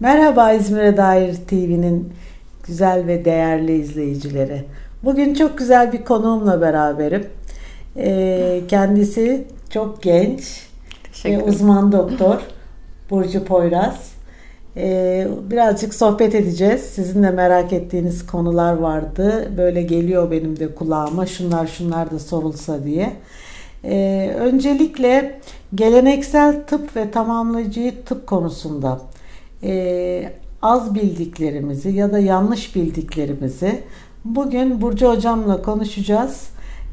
Merhaba İzmir'e dair TV'nin güzel ve değerli izleyicileri. Bugün çok güzel bir konuğumla beraberim. Ee, kendisi çok genç ve uzman doktor Burcu Poyraz. Ee, birazcık sohbet edeceğiz. Sizin de merak ettiğiniz konular vardı. Böyle geliyor benim de kulağıma şunlar şunlar da sorulsa diye. Ee, öncelikle geleneksel tıp ve tamamlayıcı tıp konusunda e, az bildiklerimizi ya da yanlış bildiklerimizi bugün Burcu Hocam'la konuşacağız.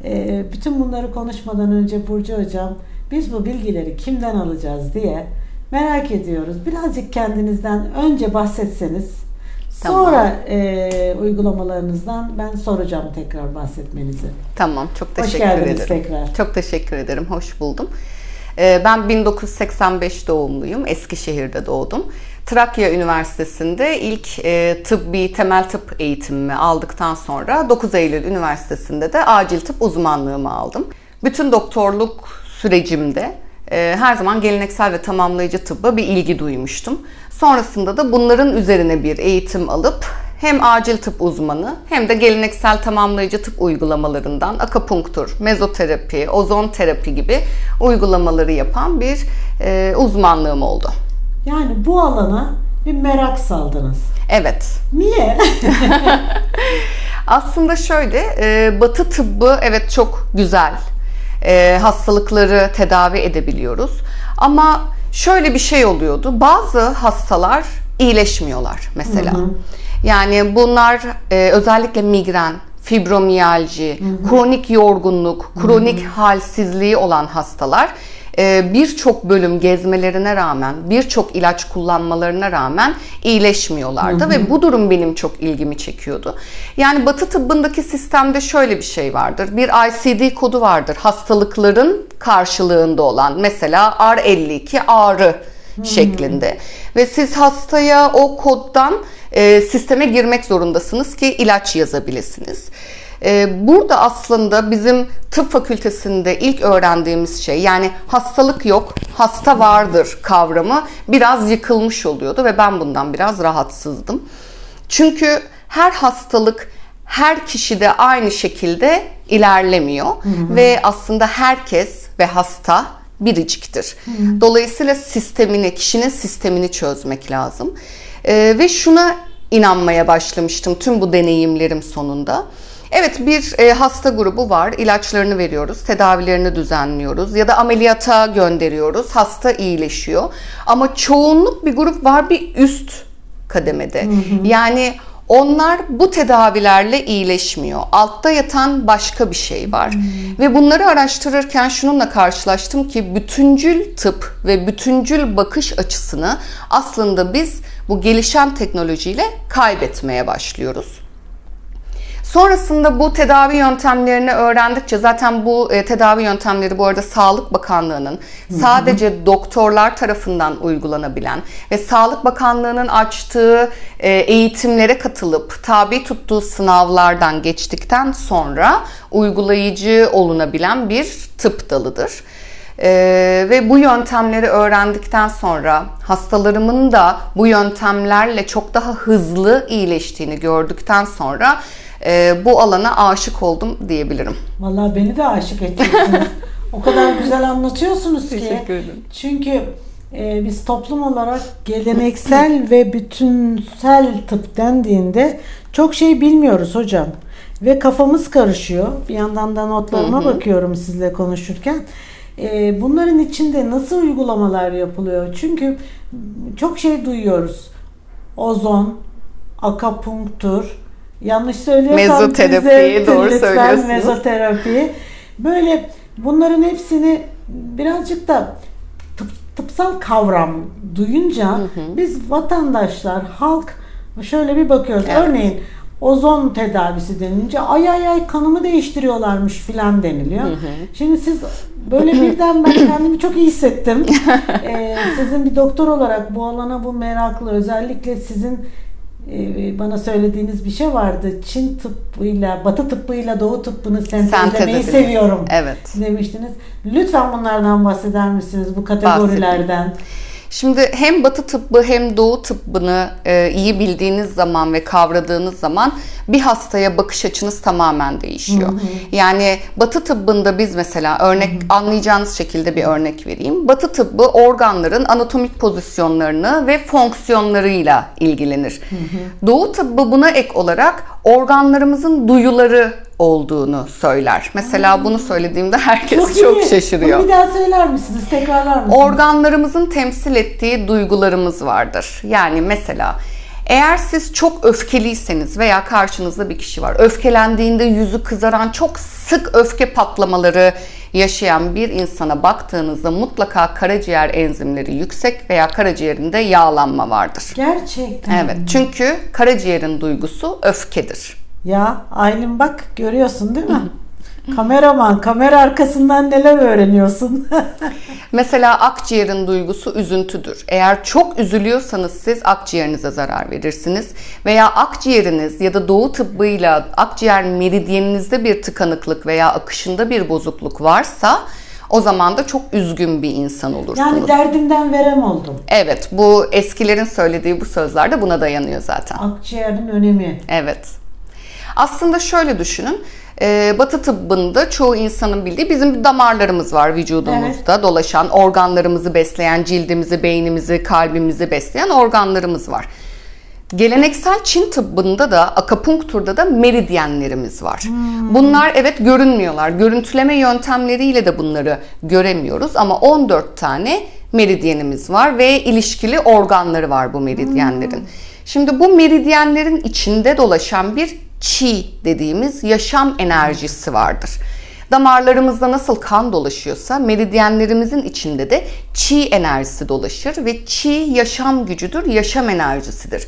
E, bütün bunları konuşmadan önce Burcu Hocam biz bu bilgileri kimden alacağız diye merak ediyoruz. Birazcık kendinizden önce bahsetseniz Tamam. sonra e, uygulamalarınızdan ben soracağım tekrar bahsetmenizi. Tamam, çok Hoş teşekkür geldiniz ederim. tekrar. Çok teşekkür ederim, hoş buldum. Ee, Ben 1985 doğumluyum, Eskişehir'de doğdum. Trakya Üniversitesi'nde ilk e, tıbbi temel tıp eğitimimi aldıktan sonra 9 Eylül Üniversitesi'nde de acil tıp uzmanlığımı aldım. Bütün doktorluk sürecimde e, her zaman geleneksel ve tamamlayıcı tıbba bir ilgi duymuştum. Sonrasında da bunların üzerine bir eğitim alıp hem acil tıp uzmanı hem de geleneksel tamamlayıcı tıp uygulamalarından akupunktur, mezoterapi, ozon terapi gibi uygulamaları yapan bir e, uzmanlığım oldu. Yani bu alana bir merak saldınız. Evet. Niye? Aslında şöyle, e, batı tıbbı evet çok güzel. E, hastalıkları tedavi edebiliyoruz. Ama şöyle bir şey oluyordu. Bazı hastalar iyileşmiyorlar mesela. Yani bunlar e, özellikle migren, fibromiyalji, kronik yorgunluk, kronik halsizliği olan hastalar birçok bölüm gezmelerine rağmen, birçok ilaç kullanmalarına rağmen iyileşmiyorlardı ve bu durum benim çok ilgimi çekiyordu. Yani Batı tıbbındaki sistemde şöyle bir şey vardır. Bir ICD kodu vardır. Hastalıkların karşılığında olan mesela R52 ağrı şeklinde ve siz hastaya o koddan e, sisteme girmek zorundasınız ki ilaç yazabilirsiniz. Ee, Burada aslında bizim tıp fakültesinde ilk öğrendiğimiz şey yani hastalık yok, hasta vardır kavramı biraz yıkılmış oluyordu ve ben bundan biraz rahatsızdım. Çünkü her hastalık her kişide aynı şekilde ilerlemiyor ve aslında herkes ve hasta biriciktir. Dolayısıyla sistemini, kişinin sistemini çözmek lazım. Ee, ve şuna inanmaya başlamıştım tüm bu deneyimlerim sonunda. Evet bir e, hasta grubu var. ilaçlarını veriyoruz, tedavilerini düzenliyoruz ya da ameliyata gönderiyoruz. Hasta iyileşiyor. Ama çoğunluk bir grup var bir üst kademede. Yani onlar bu tedavilerle iyileşmiyor. Altta yatan başka bir şey var. Ve bunları araştırırken şununla karşılaştım ki bütüncül tıp ve bütüncül bakış açısını aslında biz bu gelişen teknolojiyle kaybetmeye başlıyoruz. Sonrasında bu tedavi yöntemlerini öğrendikçe zaten bu e, tedavi yöntemleri bu arada Sağlık Bakanlığı'nın sadece doktorlar tarafından uygulanabilen ve Sağlık Bakanlığı'nın açtığı e, eğitimlere katılıp tabi tuttuğu sınavlardan geçtikten sonra uygulayıcı olunabilen bir tıp dalıdır. Ee, ve bu yöntemleri öğrendikten sonra hastalarımın da bu yöntemlerle çok daha hızlı iyileştiğini gördükten sonra e, bu alana aşık oldum diyebilirim. Vallahi beni de aşık edeceksiniz. o kadar güzel anlatıyorsunuz ki. Teşekkür ederim. Çünkü e, biz toplum olarak geleneksel ve bütünsel tıp dendiğinde çok şey bilmiyoruz hocam. Ve kafamız karışıyor. Bir yandan da notlarıma bakıyorum sizle konuşurken. E, bunların içinde nasıl uygulamalar yapılıyor? Çünkü çok şey duyuyoruz. Ozon, akapunktur, yanlış söylüyorsam Mezoterapi, bize doğru lütfen söylüyorsunuz. mezoterapi. Böyle bunların hepsini birazcık da tıp- tıpsal kavram duyunca biz vatandaşlar, halk şöyle bir bakıyoruz. Evet. Örneğin ozon tedavisi denince ay ay ay kanımı değiştiriyorlarmış filan deniliyor. Şimdi siz böyle birden ben kendimi çok iyi hissettim. Ee, sizin bir doktor olarak bu alana bu meraklı özellikle sizin bana söylediğiniz bir şey vardı. Çin tıbbıyla, Batı tıbbıyla Doğu tıbbını sentezlemeyi Sentez seviyorum Evet. demiştiniz. Lütfen bunlardan bahseder misiniz bu kategorilerden? Şimdi hem Batı tıbbı hem Doğu tıbbını e, iyi bildiğiniz zaman ve kavradığınız zaman bir hastaya bakış açınız tamamen değişiyor. Yani Batı tıbbında biz mesela örnek anlayacağınız şekilde bir örnek vereyim. Batı tıbbı organların anatomik pozisyonlarını ve fonksiyonlarıyla ilgilenir. Doğu tıbbı buna ek olarak organlarımızın duyuları olduğunu söyler. Mesela bunu söylediğimde herkes çok, iyi. şaşırıyor. Bunu bir daha söyler misiniz? Tekrarlar mısınız? Organlarımızın temsil ettiği duygularımız vardır. Yani mesela eğer siz çok öfkeliyseniz veya karşınızda bir kişi var, öfkelendiğinde yüzü kızaran, çok sık öfke patlamaları yaşayan bir insana baktığınızda mutlaka karaciğer enzimleri yüksek veya karaciğerinde yağlanma vardır. Gerçekten. Evet, çünkü karaciğerin duygusu öfkedir. Ya Aylin bak görüyorsun değil mi? Kameraman, kamera arkasından neler öğreniyorsun? Mesela akciğerin duygusu üzüntüdür. Eğer çok üzülüyorsanız siz akciğerinize zarar verirsiniz. Veya akciğeriniz ya da doğu tıbbıyla akciğer meridyeninizde bir tıkanıklık veya akışında bir bozukluk varsa o zaman da çok üzgün bir insan olursunuz. yani derdimden verem oldum. Evet, bu eskilerin söylediği bu sözler de buna dayanıyor zaten. Akciğerin önemi. Evet. Aslında şöyle düşünün. e, Batı tıbbında çoğu insanın bildiği bizim damarlarımız var vücudumuzda dolaşan, organlarımızı besleyen, cildimizi, beynimizi, kalbimizi besleyen organlarımız var. Geleneksel Çin tıbbında da akupunkturda da meridyenlerimiz var. Bunlar evet görünmüyorlar. Görüntüleme yöntemleriyle de bunları göremiyoruz ama 14 tane meridyenimiz var ve ilişkili organları var bu meridyenlerin. Şimdi bu meridyenlerin içinde dolaşan bir çi dediğimiz yaşam enerjisi vardır. Damarlarımızda nasıl kan dolaşıyorsa meridyenlerimizin içinde de çi enerjisi dolaşır ve çi yaşam gücüdür, yaşam enerjisidir.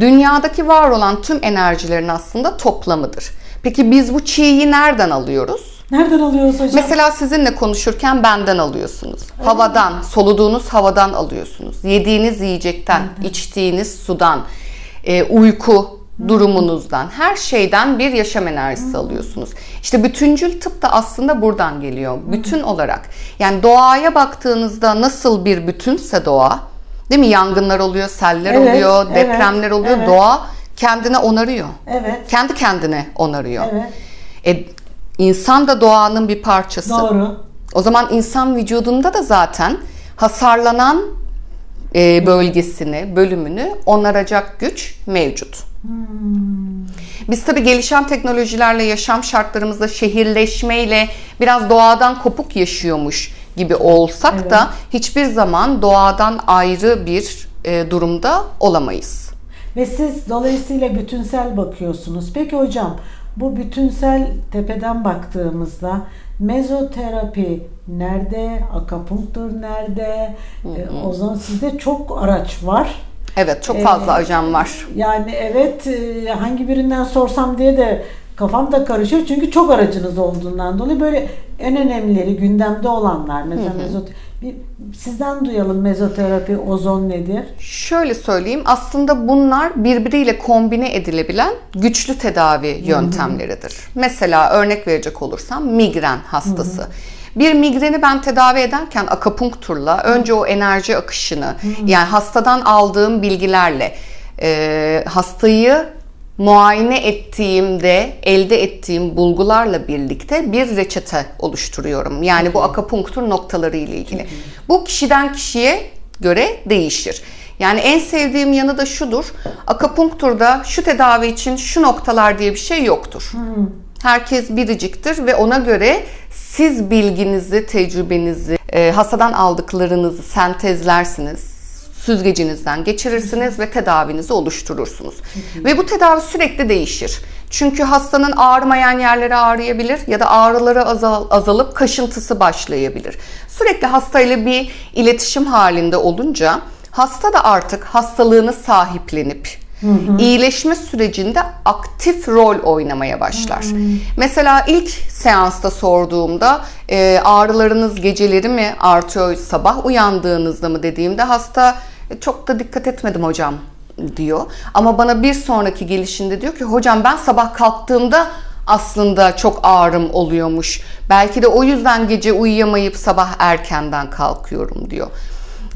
Dünyadaki var olan tüm enerjilerin aslında toplamıdır. Peki biz bu çi'yi nereden alıyoruz? Nereden alıyoruz hocam? Mesela sizinle konuşurken benden alıyorsunuz. Havadan, soluduğunuz havadan alıyorsunuz. Yediğiniz yiyecekten, içtiğiniz sudan, e, uyku durumunuzdan, her şeyden bir yaşam enerjisi alıyorsunuz. İşte bütüncül tıp da aslında buradan geliyor. Bütün olarak. Yani doğaya baktığınızda nasıl bir bütünse doğa, değil mi? Yangınlar oluyor, seller Evet, oluyor, evet, depremler oluyor. evet. Doğa kendine onarıyor. Evet. Kendi kendine onarıyor. Evet. E, insan da doğanın bir parçası. Doğru. O zaman insan vücudunda da zaten hasarlanan e, bölgesini, bölümünü onaracak güç mevcut. Biz tabii gelişen teknolojilerle, yaşam şartlarımızda şehirleşmeyle biraz doğadan kopuk yaşıyormuş gibi olsak da hiçbir zaman doğadan ayrı bir e, durumda olamayız. Ve siz dolayısıyla bütünsel bakıyorsunuz. Peki hocam bu bütünsel tepeden baktığımızda mezoterapi nerede? Akapunktur nerede? Ee, o zaman sizde çok araç var. Evet, çok fazla Ee, ajan var. Yani evet e, hangi birinden sorsam diye de kafam da karışıyor. Çünkü çok aracınız olduğundan dolayı böyle en önemlileri gündemde olanlar. Mesela mezot bir, sizden duyalım mezoterapi, ozon nedir? Şöyle söyleyeyim, aslında bunlar birbiriyle kombine edilebilen güçlü tedavi yöntemleridir. Mesela örnek verecek olursam migren hastası. Bir migreni ben tedavi ederken akupunkturla önce o enerji akışını yani hastadan aldığım bilgilerle e, hastayı muayene ettiğimde elde ettiğim bulgularla birlikte bir reçete oluşturuyorum. Yani bu akupunktur noktaları ile ilgili. Bu kişiden kişiye göre değişir. Yani en sevdiğim yanı da şudur. Akupunkturda şu tedavi için şu noktalar diye bir şey yoktur. Herkes biriciktir ve ona göre siz bilginizi, tecrübenizi, e, hastadan aldıklarınızı sentezlersiniz süzgecinizden geçirirsiniz ve tedavinizi oluşturursunuz. Ve bu tedavi sürekli değişir. Çünkü hastanın ağrımayan yerleri ağrıyabilir ya da ağrıları azal- azalıp kaşıntısı başlayabilir. Sürekli hastayla bir iletişim halinde olunca hasta da artık hastalığını sahiplenip iyileşme sürecinde aktif rol oynamaya başlar. Mesela ilk seansta sorduğumda e, ağrılarınız geceleri mi artıyor sabah uyandığınızda mı dediğimde hasta "E, çok da dikkat etmedim hocam diyor. Ama bana bir sonraki gelişinde diyor ki hocam ben sabah kalktığımda aslında çok ağrım oluyormuş. Belki de o yüzden gece uyuyamayıp sabah erkenden kalkıyorum diyor.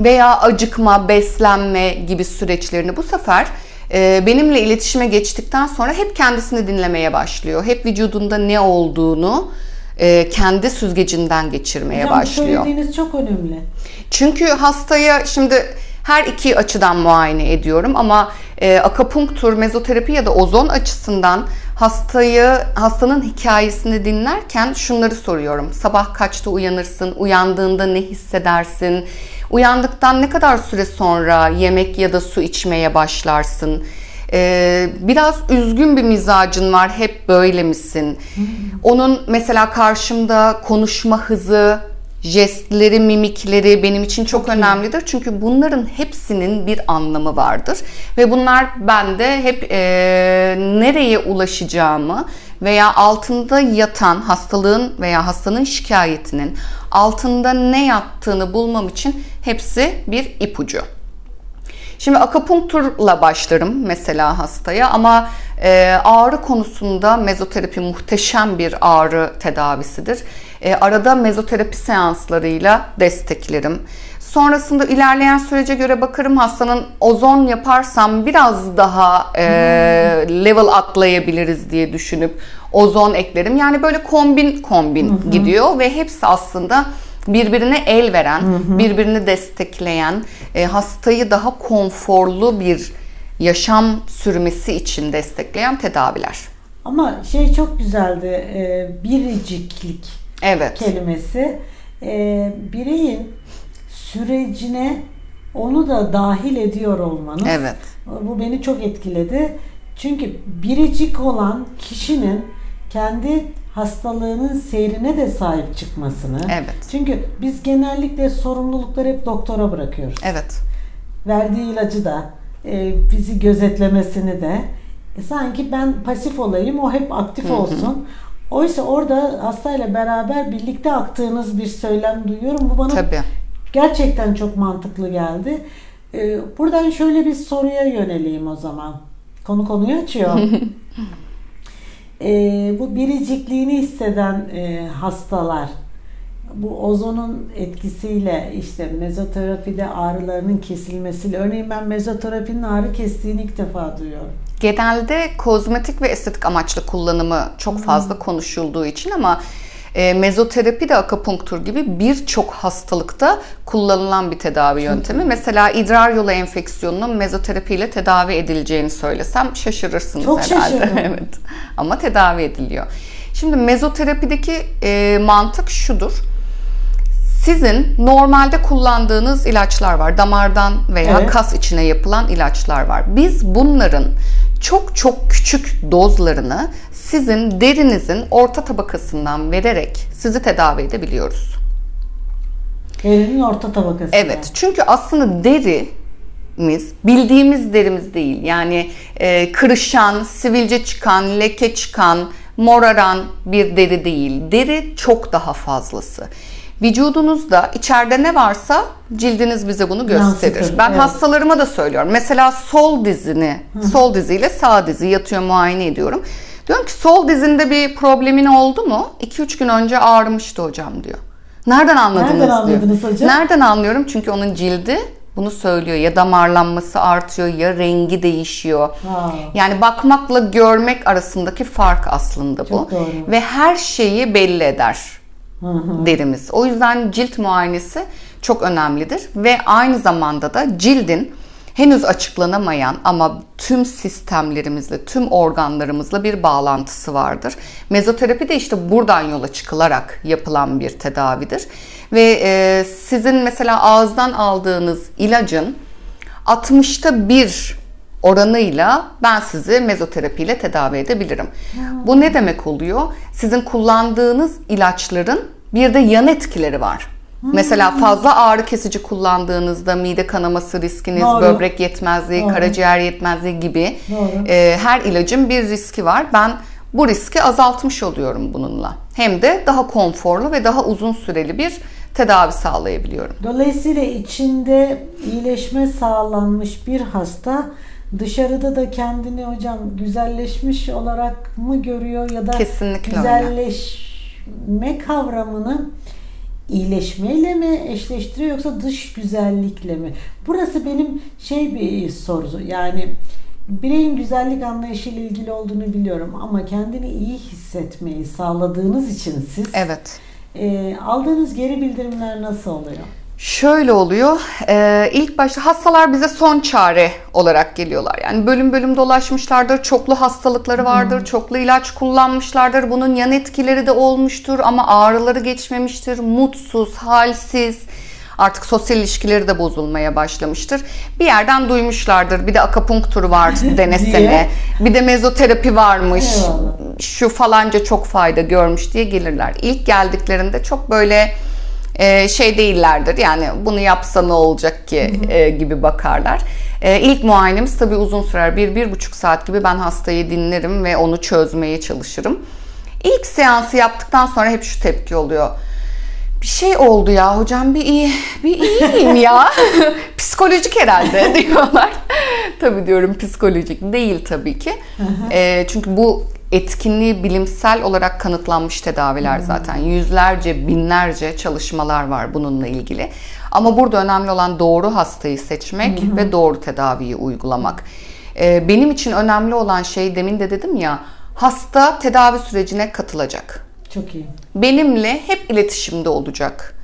veya acıkma, beslenme gibi süreçlerini bu sefer e, benimle iletişime geçtikten sonra hep kendisini dinlemeye başlıyor. Hep vücudunda ne olduğunu e, kendi süzgecinden geçirmeye Hocam bu başlıyor. söylediğiniz çok önemli. Çünkü hastaya şimdi her iki açıdan muayene ediyorum ama e, akupunktur, mezoterapi ya da ozon açısından hastayı hastanın hikayesini dinlerken şunları soruyorum. Sabah kaçta uyanırsın? Uyandığında ne hissedersin? Uyandıktan ne kadar süre sonra yemek ya da su içmeye başlarsın? Ee, biraz üzgün bir mizacın var. Hep böyle misin? Onun mesela karşımda konuşma hızı, jestleri, mimikleri benim için çok önemlidir. Çünkü bunların hepsinin bir anlamı vardır. Ve bunlar bende hep e, nereye ulaşacağımı veya altında yatan hastalığın veya hastanın şikayetinin altında ne yattığını bulmam için hepsi bir ipucu. Şimdi akupunkturla başlarım mesela hastaya ama e, ağrı konusunda mezoterapi muhteşem bir ağrı tedavisidir. E, arada mezoterapi seanslarıyla desteklerim. Sonrasında ilerleyen sürece göre bakarım hastanın ozon yaparsam biraz daha e, level atlayabiliriz diye düşünüp ozon eklerim. Yani böyle kombin kombin gidiyor ve hepsi aslında birbirine el veren, birbirini destekleyen, e, hastayı daha konforlu bir yaşam sürmesi için destekleyen tedaviler. Ama şey çok güzeldi. E, biriciklik Evet. kelimesi. E, bireyin sürecine onu da dahil ediyor olmanız. Evet. Bu beni çok etkiledi. Çünkü biricik olan kişinin kendi hastalığının seyrine de sahip çıkmasını. Evet. Çünkü biz genellikle sorumlulukları hep doktora bırakıyoruz. Evet. Verdiği ilacı da, e, bizi gözetlemesini de. E, sanki ben pasif olayım, o hep aktif olsun. Oysa orada hastayla beraber birlikte aktığınız bir söylem duyuyorum. Bu bana Tabii. gerçekten çok mantıklı geldi. E, buradan şöyle bir soruya yöneleyim o zaman. Konu konuyu açıyor. E, bu biricikliğini hisseden e, hastalar bu ozonun etkisiyle işte mezoterapide ağrılarının kesilmesiyle örneğin ben mezoterapinin ağrı kestiğini ilk defa duyuyorum. Genelde kozmetik ve estetik amaçlı kullanımı çok fazla konuşulduğu için ama e, mezoterapi de akupunktur gibi birçok hastalıkta kullanılan bir tedavi yöntemi. Mesela idrar yolu enfeksiyonunun mezoterapiyle tedavi edileceğini söylesem şaşırırsınız Çok herhalde. şaşırdım. evet. Ama tedavi ediliyor. Şimdi mezoterapideki e, mantık şudur. Sizin normalde kullandığınız ilaçlar var. Damardan veya Evet. kas içine yapılan ilaçlar var. Biz bunların çok çok küçük dozlarını sizin derinizin orta tabakasından vererek sizi tedavi edebiliyoruz. Derinin orta tabakası. Evet. Çünkü aslında derimiz bildiğimiz derimiz değil. Yani e, kırışan, sivilce çıkan, leke çıkan, moraran bir deri değil. Deri çok daha fazlası. Vücudunuzda içeride ne varsa cildiniz bize bunu gösterir. Yansıtır, ben evet. hastalarıma da söylüyorum. Mesela sol dizini, sol diziyle sağ dizi yatıyor muayene ediyorum. Diyorum ki sol dizinde bir problemin oldu mu? 2-3 gün önce ağrımıştı hocam diyor. Nereden anladınız Nereden diyor. anladınız hocam? Nereden anlıyorum? Çünkü onun cildi bunu söylüyor. Ya damarlanması artıyor ya rengi değişiyor. Ha. Yani bakmakla görmek arasındaki fark aslında bu. Çok doğru. Ve her şeyi belli eder Derimiz. O yüzden cilt muayenesi çok önemlidir ve aynı zamanda da cildin henüz açıklanamayan ama tüm sistemlerimizle, tüm organlarımızla bir bağlantısı vardır. Mezoterapi de işte buradan yola çıkılarak yapılan bir tedavidir. Ve e, sizin mesela ağızdan aldığınız ilacın 60'ta bir oranıyla ben sizi mezoterapiyle tedavi edebilirim. Bu ne demek oluyor? Sizin kullandığınız ilaçların bir de yan etkileri var. Mesela fazla ağrı kesici kullandığınızda mide kanaması riskiniz, Doğru. böbrek yetmezliği, Doğru. karaciğer yetmezliği gibi Doğru. e, her ilacın bir riski var. Ben bu riski azaltmış oluyorum bununla. Hem de daha konforlu ve daha uzun süreli bir tedavi sağlayabiliyorum. Dolayısıyla içinde iyileşme sağlanmış bir hasta dışarıda da kendini hocam güzelleşmiş olarak mı görüyor ya da Kesinlikle öyle. güzelleşme kavramını iyileşmeyle mi eşleştiriyor yoksa dış güzellikle mi? Burası benim şey bir soru yani bireyin güzellik anlayışıyla ilgili olduğunu biliyorum ama kendini iyi hissetmeyi sağladığınız için siz Evet. e, aldığınız geri bildirimler nasıl oluyor? Şöyle oluyor. Ee, ilk başta hastalar bize son çare olarak geliyorlar. Yani bölüm bölüm dolaşmışlardır. Çoklu hastalıkları vardır. Çoklu ilaç kullanmışlardır. Bunun yan etkileri de olmuştur ama ağrıları geçmemiştir. Mutsuz, halsiz. Artık sosyal ilişkileri de bozulmaya başlamıştır. Bir yerden duymuşlardır. Bir de akapunktur var denesene. Bir de mezoterapi varmış. Eyvallah. Şu falanca çok fayda görmüş diye gelirler. İlk geldiklerinde çok böyle e, şey değillerdir. Yani bunu yapsa ne olacak ki e, gibi bakarlar. E, ilk muayenemiz tabii uzun sürer. Bir, bir buçuk saat gibi ben hastayı dinlerim ve onu çözmeye çalışırım. İlk seansı yaptıktan sonra hep şu tepki oluyor. Bir şey oldu ya hocam bir iyi bir iyiyim ya. Psikolojik herhalde diyorlar. tabii diyorum psikolojik değil tabii ki. E, çünkü bu etkinliği bilimsel olarak kanıtlanmış tedaviler zaten. Yüzlerce, binlerce çalışmalar var bununla ilgili. Ama burada önemli olan doğru hastayı seçmek ve doğru tedaviyi uygulamak. E, benim için önemli olan şey demin de dedim ya hasta tedavi sürecine katılacak Çok iyi. benimle hep iletişimde olacak.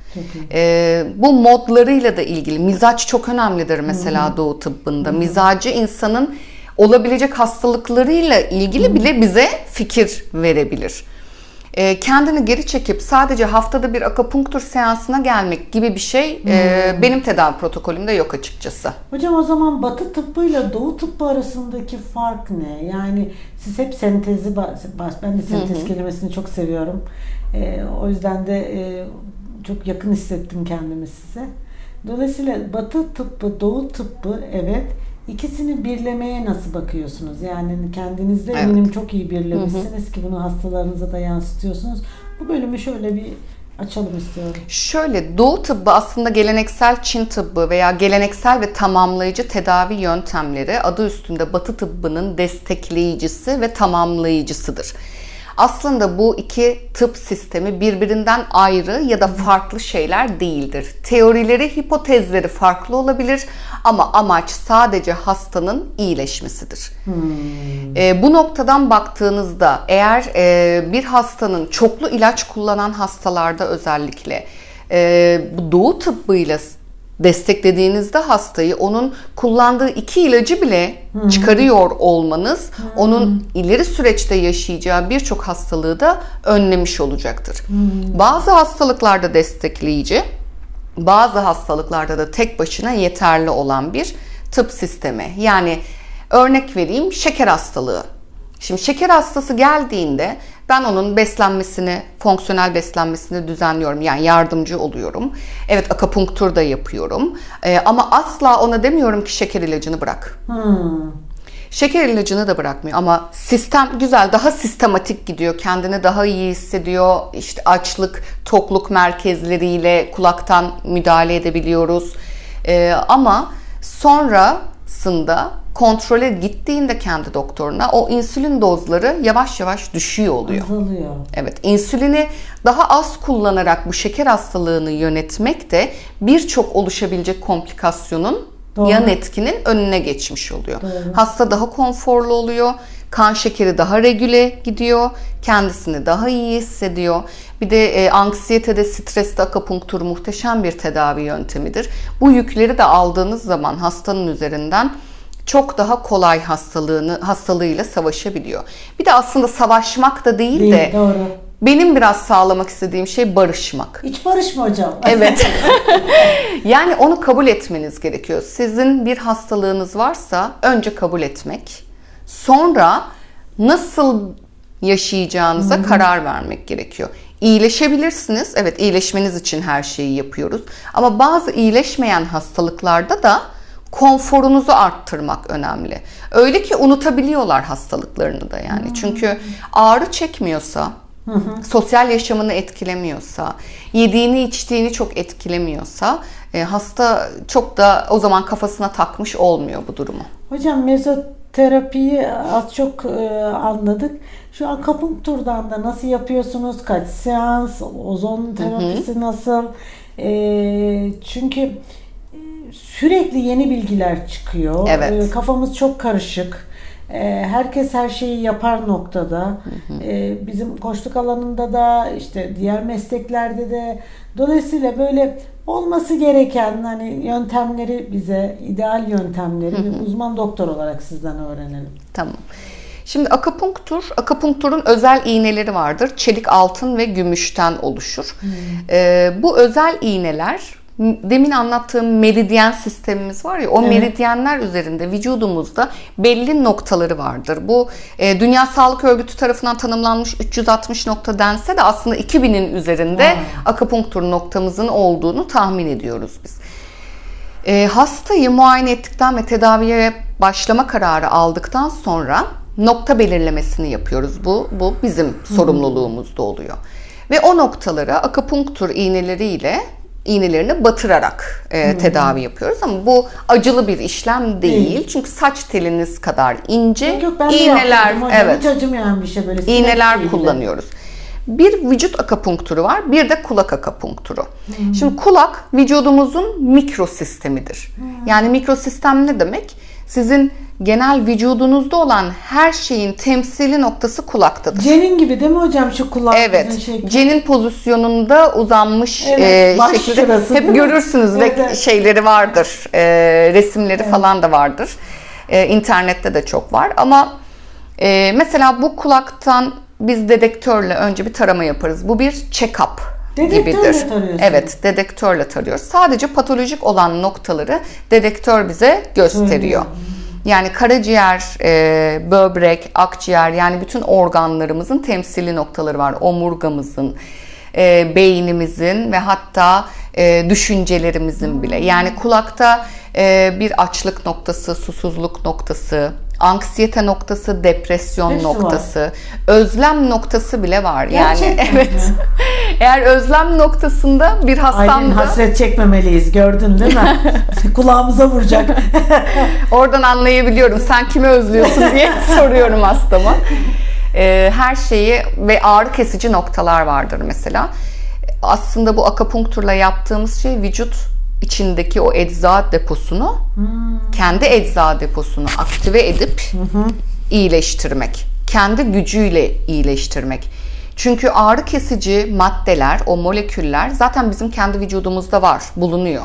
Ee, bu modlarıyla da ilgili mizaç çok önemlidir mesela doğu tıbbında. Mizacı insanın olabilecek hastalıklarıyla ilgili bile bize fikir verebilir. Ee, kendini geri çekip sadece haftada bir akupunktur seansına gelmek gibi bir şey e, benim tedavi protokolümde yok açıkçası. Hocam o zaman Batı tıbbıyla Doğu tıbbı arasındaki fark ne? Yani siz hep sentezi ben de sentez kelimesini çok seviyorum. Ee, o yüzden de e, çok yakın hissettim kendimi size. Dolayısıyla Batı tıbbı, Doğu tıbbı evet ikisini birlemeye nasıl bakıyorsunuz? Yani kendinizde Evet. eminim çok iyi birlemişsiniz ki bunu hastalarınıza da yansıtıyorsunuz. Bu bölümü şöyle bir açalım istiyorum. Şöyle Doğu tıbbı aslında geleneksel Çin tıbbı veya geleneksel ve tamamlayıcı tedavi yöntemleri adı üstünde Batı tıbbının destekleyicisi ve tamamlayıcısıdır. Aslında bu iki tıp sistemi birbirinden ayrı ya da farklı şeyler değildir. Teorileri, hipotezleri farklı olabilir ama amaç sadece hastanın iyileşmesidir. E, bu noktadan baktığınızda eğer e, bir hastanın çoklu ilaç kullanan hastalarda özellikle e, bu doğu tıbbıyla desteklediğinizde hastayı onun kullandığı iki ilacı bile çıkarıyor olmanız onun ileri süreçte yaşayacağı birçok hastalığı da önlemiş olacaktır. Bazı hastalıklarda destekleyici, bazı hastalıklarda da tek başına yeterli olan bir tıp sistemi. Yani örnek vereyim şeker hastalığı. Şimdi şeker hastası geldiğinde ben onun beslenmesini, fonksiyonel beslenmesini düzenliyorum. Yani yardımcı oluyorum. Evet akupunktur da yapıyorum. Ee, ama asla ona demiyorum ki şeker ilacını bırak. Hmm. Şeker ilacını da bırakmıyor ama sistem güzel, daha sistematik gidiyor. Kendini daha iyi hissediyor. İşte açlık, tokluk merkezleriyle kulaktan müdahale edebiliyoruz. Ee, ama sonrasında kontrole gittiğinde kendi doktoruna o insülin dozları yavaş yavaş düşüyor oluyor. Azalıyor. Evet, insülini daha az kullanarak bu şeker hastalığını yönetmek de birçok oluşabilecek komplikasyonun Doğru. yan etkinin önüne geçmiş oluyor. Doğru. Hasta daha konforlu oluyor, kan şekeri daha regüle gidiyor, kendisini daha iyi hissediyor. Bir de e, anksiyetede, streste akupunktur muhteşem bir tedavi yöntemidir. Bu yükleri de aldığınız zaman hastanın üzerinden çok daha kolay hastalığını hastalığıyla savaşabiliyor. Bir de aslında savaşmak da değil, Değil, de doğru. benim biraz sağlamak istediğim şey barışmak. Hiç barış mı hocam? Evet. yani onu kabul etmeniz gerekiyor. Sizin bir hastalığınız varsa önce kabul etmek. Sonra nasıl yaşayacağınıza karar vermek gerekiyor. İyileşebilirsiniz. Evet iyileşmeniz için her şeyi yapıyoruz. Ama bazı iyileşmeyen hastalıklarda da konforunuzu arttırmak önemli. Öyle ki unutabiliyorlar hastalıklarını da yani. Çünkü ağrı çekmiyorsa, sosyal yaşamını etkilemiyorsa, yediğini içtiğini çok etkilemiyorsa e, hasta çok da o zaman kafasına takmış olmuyor bu durumu. Hocam terapiyi az çok e, anladık. Şu akupunkturdan da nasıl yapıyorsunuz? Kaç seans? Ozon terapisi nasıl? E, çünkü e, sürekli yeni bilgiler çıkıyor. Evet. E, kafamız çok karışık. E, Herkes her şeyi yapar noktada. E, Bizim koçluk alanında da işte diğer mesleklerde de dolayısıyla böyle olması gereken hani yöntemleri bize ideal yöntemleri bir uzman doktor olarak sizden öğrenelim. Tamam. Şimdi akupunktur, akupunkturun özel iğneleri vardır. Çelik, altın ve gümüşten oluşur. Ee, bu özel iğneler demin anlattığım meridyen sistemimiz var ya o Evet. meridyenler üzerinde vücudumuzda belli noktaları vardır. Bu e, Dünya Sağlık Örgütü tarafından tanımlanmış 360 nokta dense de aslında 2000'in üzerinde akupunktur noktamızın olduğunu tahmin ediyoruz biz. E, hastayı muayene ettikten ve tedaviye başlama kararı aldıktan sonra nokta belirlemesini yapıyoruz. Bu bu bizim sorumluluğumuzda oluyor. Ve o noktalara akupunktur iğneleriyle iğnelerini batırarak e, tedavi yapıyoruz ama bu acılı bir işlem değil. Değil. Çünkü saç teliniz kadar ince Yok yok ben iğneler hocam. evet Hiç acımayan bir şey böyle. iğneler kullanıyoruz. Bir vücut akupunkturu var, bir de kulak akupunkturu. Hmm. Şimdi kulak vücudumuzun mikrosistemidir. Yani mikrosistem ne demek? Sizin genel vücudunuzda olan her şeyin temsili noktası kulaktadır. Cenin gibi değil mi hocam şu kulağımızın Evet, şekli? cenin pozisyonunda uzanmış Evet, e, şekilde şurası hep görürsünüz Evet, ve evet. şeyleri vardır, e, resimleri falan da vardır. E, internette de çok var ama e, mesela bu kulaktan biz dedektörle önce bir tarama yaparız. Bu bir check-up Dedektörle gibidir. Evet, dedektörle tarıyoruz. Sadece patolojik olan noktaları dedektör bize gösteriyor. Yani karaciğer, e, böbrek, akciğer yani bütün organlarımızın temsili noktaları var. Omurgamızın, e, beynimizin ve hatta e, düşüncelerimizin bile. Yani kulakta e, bir açlık noktası, susuzluk noktası, anksiyete noktası, depresyon Hepsi var. noktası, özlem noktası bile var. Yani Gerçekten evet. mi? Eğer özlem noktasında bir Aynen hastamda hasret çekmemeliyiz gördün değil mi? Kulağımıza vuracak. Oradan anlayabiliyorum. Sen kimi özlüyorsun diye soruyorum hastama. Ee, her şeyi ve ağrı kesici noktalar vardır mesela. Aslında bu akupunkturla yaptığımız şey vücut içindeki o ecza deposunu kendi ecza deposunu aktive edip iyileştirmek. Kendi gücüyle iyileştirmek. Çünkü ağrı kesici maddeler, o moleküller zaten bizim kendi vücudumuzda var, bulunuyor.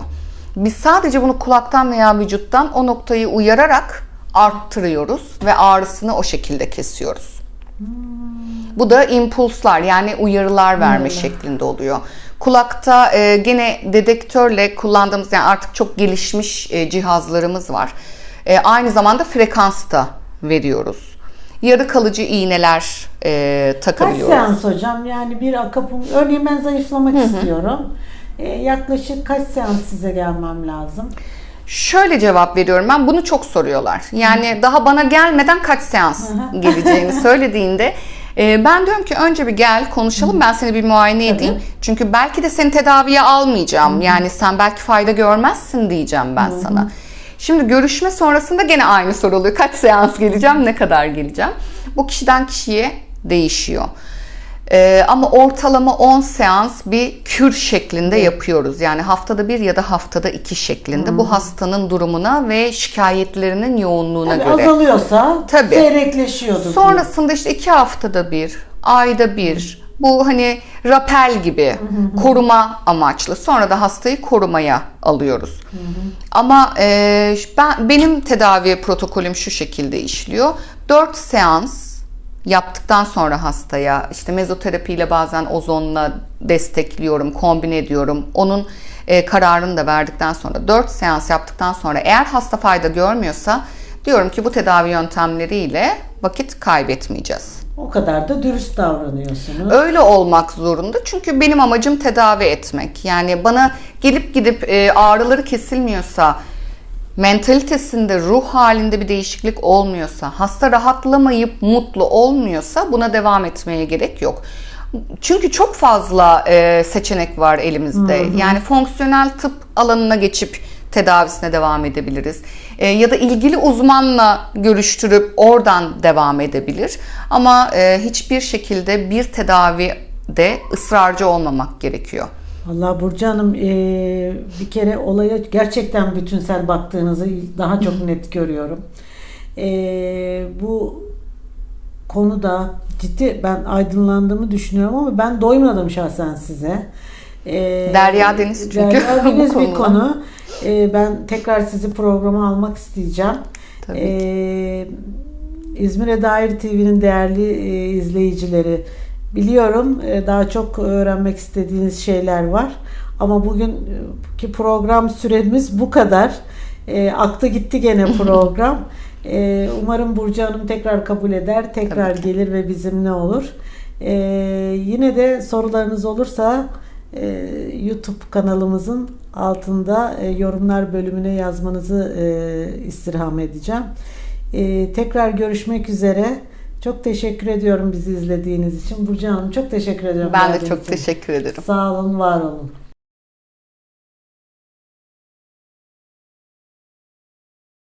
Biz sadece bunu kulaktan veya vücuttan o noktayı uyararak arttırıyoruz ve ağrısını o şekilde kesiyoruz. Bu da impulslar yani uyarılar verme şeklinde oluyor. Kulakta e, gene dedektörle kullandığımız yani artık çok gelişmiş e, cihazlarımız var. E, aynı zamanda frekans da veriyoruz. Yarı kalıcı iğneler e, Kaç takabiliyoruz. seans hocam? Yani bir akapun... Örneğin ben zayıflamak istiyorum. Ee, yaklaşık kaç seans size gelmem lazım? Şöyle cevap veriyorum ben bunu çok soruyorlar. Yani daha bana gelmeden kaç seans geleceğini söylediğinde e, ben diyorum ki önce bir gel konuşalım ben seni bir muayene edeyim. Çünkü belki de seni tedaviye almayacağım. Yani sen belki fayda görmezsin diyeceğim ben sana. Şimdi görüşme sonrasında gene aynı soru oluyor. Kaç seans geleceğim, ne kadar geleceğim? Bu kişiden kişiye değişiyor. Ee, ama ortalama 10 seans bir kür şeklinde yapıyoruz. Yani haftada bir ya da haftada iki şeklinde. Bu hastanın durumuna ve şikayetlerinin yoğunluğuna Yani göre. azalıyorsa Tabii. seyrekleşiyordur. Sonrasında işte iki haftada bir, ayda bir. Bu hani rapel gibi koruma amaçlı. Sonra da hastayı korumaya alıyoruz. Ama e, ben benim tedavi protokolüm şu şekilde işliyor. 4 seans yaptıktan sonra hastaya işte mezoterapiyle bazen ozonla destekliyorum, kombine ediyorum. Onun e, kararını da verdikten sonra 4 seans yaptıktan sonra eğer hasta fayda görmüyorsa diyorum ki bu tedavi yöntemleriyle vakit kaybetmeyeceğiz. O kadar da dürüst davranıyorsunuz. Öyle olmak zorunda çünkü benim amacım tedavi etmek. Yani bana gelip gidip e, ağrıları kesilmiyorsa, mentalitesinde, ruh halinde bir değişiklik olmuyorsa, hasta rahatlamayıp mutlu olmuyorsa buna devam etmeye gerek yok. Çünkü çok fazla e, seçenek var elimizde. Yani fonksiyonel tıp alanına geçip tedavisine devam edebiliriz. E, ya da ilgili uzmanla görüştürüp oradan devam edebilir. Ama e, hiçbir şekilde bir tedavide ısrarcı olmamak gerekiyor. Allah Burcu Hanım e, bir kere olaya gerçekten bütünsel baktığınızı daha çok net görüyorum. E, bu konuda ciddi ben aydınlandığımı düşünüyorum ama ben doymadım şahsen size. E, Derya Deniz çünkü Derya Deniz bir konu. E, ben tekrar sizi programa almak isteyeceğim. Tabii E, İzmir'e dair TV'nin değerli e, izleyicileri biliyorum e, daha çok öğrenmek istediğiniz şeyler var. Ama bugünkü program süremiz bu kadar. E, aktı gitti gene program. E, umarım Burcu Hanım tekrar kabul eder, tekrar Tabii gelir ve bizimle olur. E, yine de sorularınız olursa e, YouTube kanalımızın altında e, yorumlar bölümüne yazmanızı e, istirham edeceğim. E, tekrar görüşmek üzere. Çok teşekkür ediyorum bizi izlediğiniz için. Burcu Hanım çok teşekkür ediyorum. Ben de çok için. teşekkür ederim. Sağ olun, var olun.